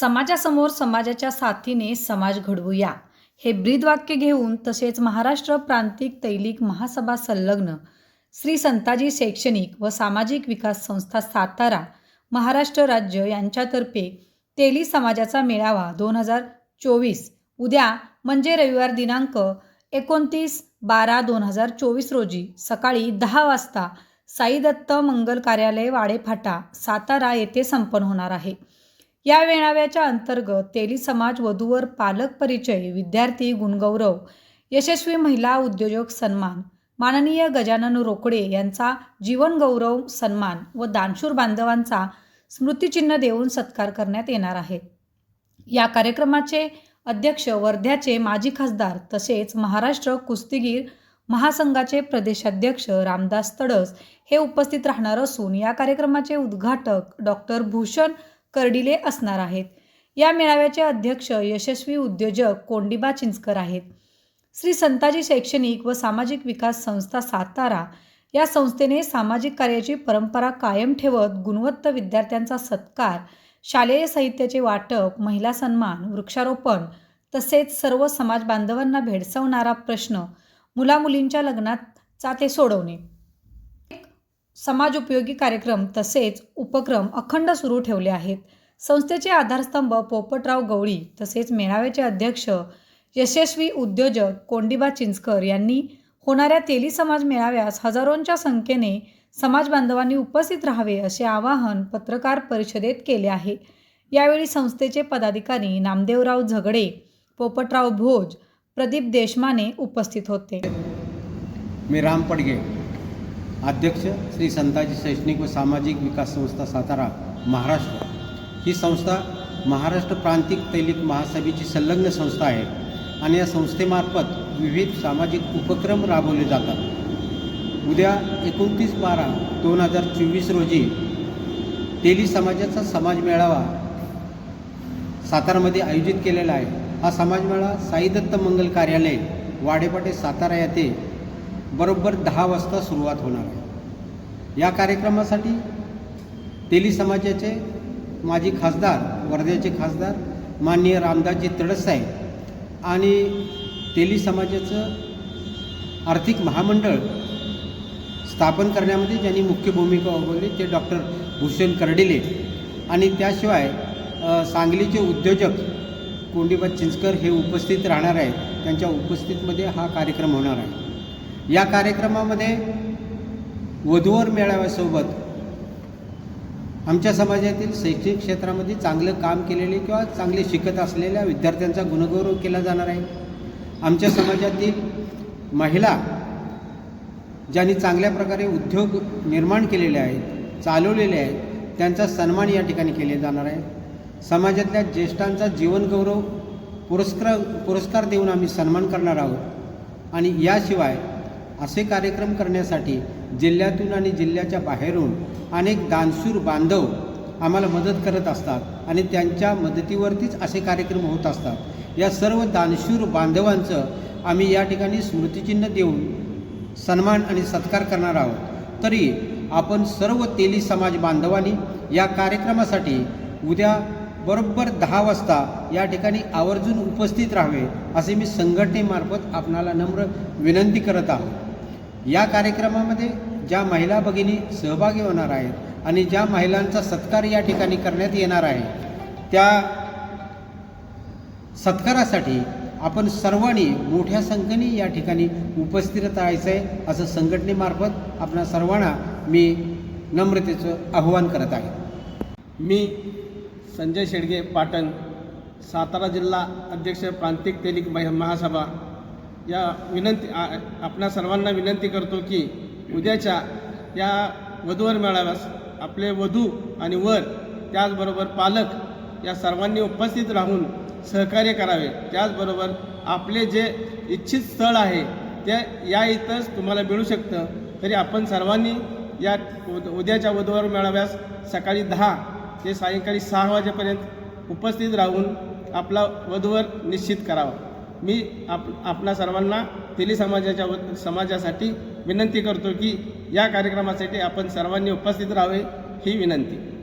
समाजासमोर समाजाच्या साथीने समाज घडवूया. हे ब्रीदवाक्य घेऊन तसेच महाराष्ट्र प्रांतिक तैलिक महासभा संलग्न श्री संताजी शैक्षणिक व सामाजिक विकास संस्था सातारा महाराष्ट्र राज्य यांच्यातर्फे तेली समाजाचा मेळावा दोन हजार चोवीस उद्या म्हणजे रविवार दिनांक एकोणतीस बारा दोन हजार चोवीस रोजी सकाळी दहा वाजता साईदत्त मंगल कार्यालय वाडेफाटा सातारा येथे संपन्न होणार आहे. या मेळाव्याच्या अंतर्गत तेली समाज वधूवर पालक परिचय विद्यार्थी गुणगौरव यशस्वी महिला उद्योजक सन्मान माननीय गजानन रोकडे यांचा जीवनगौरव सन्मान व दानशूर बांधवांचा स्मृतिचिन्ह देऊन सत्कार करण्यात येणार आहे. या कार्यक्रमाचे अध्यक्ष वर्ध्याचे माजी खासदार तसेच महाराष्ट्र कुस्तीगीर महासंघाचे प्रदेशाध्यक्ष रामदास तडस हे उपस्थित राहणार असून या कार्यक्रमाचे उद्घाटक डॉक्टर भूषण कर्डिले असणार आहेत. या मेळाव्याचे अध्यक्ष यशस्वी उद्योजक कोंडिबा चिंचकर आहेत. श्री संताजी शैक्षणिक व सामाजिक विकास संस्था सातारा या संस्थेने सामाजिक कार्याची परंपरा कायम ठेवत गुणवत्त विद्यार्थ्यांचा सत्कार शालेय साहित्याचे वाटप महिला सन्मान वृक्षारोपण तसेच सर्व समाज बांधवांना भेडसावणारा प्रश्न मुलामुलींच्या लग्नात ते सोडवणे. समाज उपयोगी कार्यक्रम तसेच उपक्रम अखंड सुरू ठेवले आहेत. संस्थेचे आधारस्तंभ पोपटराव गवळी तसेच मेळाव्याचे अध्यक्ष यशस्वी उद्योजक कोंडिबा चिंचकर यांनी होणाऱ्या तेली समाज मेळाव्यास हजारोंच्या संख्येने समाज बांधवांनी उपस्थित राहावे असे आवाहन पत्रकार परिषदेत केले आहे. यावेळी संस्थेचे पदाधिकारी नामदेवराव झगडे पोपटराव भोज प्रदीप देशमाने उपस्थित होते. मी राम पडगे. अध्यक्ष श्री संताजी शैक्षणिक व सामाजिक विकास संस्था सातारा महाराष्ट्र. ही संस्था महाराष्ट्र प्रांतिक तैलिक महासभेची संलग्न संस्था आहे आणि या संस्थेमार्फत विविध सामाजिक उपक्रम राबवले जातात. उद्या एकोणतीस बारा दोन हजार चोवीस रोजी तेली समाजाचा समाज मेळावा सातारामध्ये आयोजित केलेला आहे. हा समाज मेळावा साईदत्त मंगल कार्यालय वाडेपाटे सातारा येथे बरोबर दहा वाजता सुरुवात होणार आहे. या कार्यक्रमासाठी तेली समाजाचे माजी खासदार वर्ध्याचे खासदार माननीय रामदासजी तडससाहेब आणि तेली समाजाचं आर्थिक महामंडळ स्थापन करण्यामध्ये ज्यांनी मुख्य भूमिका बजावली ते डॉक्टर भूषण कर्डिले आणि त्याशिवाय सांगलीचे उद्योजक कोंडीबा चिंचकर हे उपस्थित राहणार आहेत. त्यांच्या उपस्थितीमध्ये हा कार्यक्रम होणार आहे. या कार्यक्रमामध्ये वधूवर मेळाव्यासोबत आमच्या समाजातील शैक्षणिक क्षेत्रामध्ये चांगलं काम केलेले किंवा चांगले शिकत असलेल्या विद्यार्थ्यांचा गुणगौरव केला जाणार आहे. आमच्या समाजातील महिला ज्यांनी चांगल्या प्रकारे उद्योग निर्माण केलेले आहेत चालवलेले आहेत त्यांचा सन्मान या ठिकाणी केले जाणार आहे. समाजातल्या ज्येष्ठांचा जीवनगौरव पुरस्कार पुरस्कार देऊन आम्ही सन्मान करणार आहोत. आणि याशिवाय असे कार्यक्रम करण्यासाठी जिल्ह्यातून आणि जिल्ह्याच्या बाहेरून अनेक दानशूर बांधव आम्हाला मदत करत असतात आणि त्यांच्या मदतीवरतीच असे कार्यक्रम होत असतात. या सर्व दानशूर बांधवांचं आम्ही या ठिकाणी स्मृतिचिन्ह देऊन सन्मान आणि सत्कार करणार आहोत. तरी आपण सर्व तेली समाज बांधवांनी या कार्यक्रमासाठी उद्या बरोबर दहा वाजता या ठिकाणी आवर्जून उपस्थित राहावे असे मी संघटनेमार्फत आपणाला नम्र विनंती करत आहोत. या कार्यक्रमामध्ये ज्या महिला भगिनी सहभागी होणार आहेत आणि ज्या महिलांचा सत्कार या ठिकाणी करण्यात येणार आहे त्या सत्कारासाठी आपण सर्वांनी मोठ्या संख्येने या ठिकाणी उपस्थित राहायचं आहे असं संघटनेमार्फत आपणा सर्वांना मी नम्रतेचं आव्हान करत आहे. मी संजय शेडगे पाटण सातारा जिल्हा अध्यक्ष प्रांतिक तेलिक महासभा या विनंती आपल्या आपणा सर्वांना विनंती करतो की उद्याच्या या वधूवर मेळाव्यास आपले वधू आणि वर त्याचबरोबर पालक या सर्वांनी उपस्थित राहून सहकार्य करावे. त्याचबरोबर आपले जे इच्छित स्थळ आहे ते या इथंच तुम्हाला मिळू शकतं. तरी आपण सर्वांनी या उद- उद्याच्या वधूवर मेळाव्यास सकाळी दहा ते सायंकाळी सहा वाजेपर्यंत उपस्थित राहून आपला वधूवर निश्चित करावा. मी आप आपणा सर्वांना तेली समाजाच्या व समाजासाठी विनंती करतो की या कार्यक्रमासाठी आपण सर्वांनी उपस्थित राहावे ही विनंती.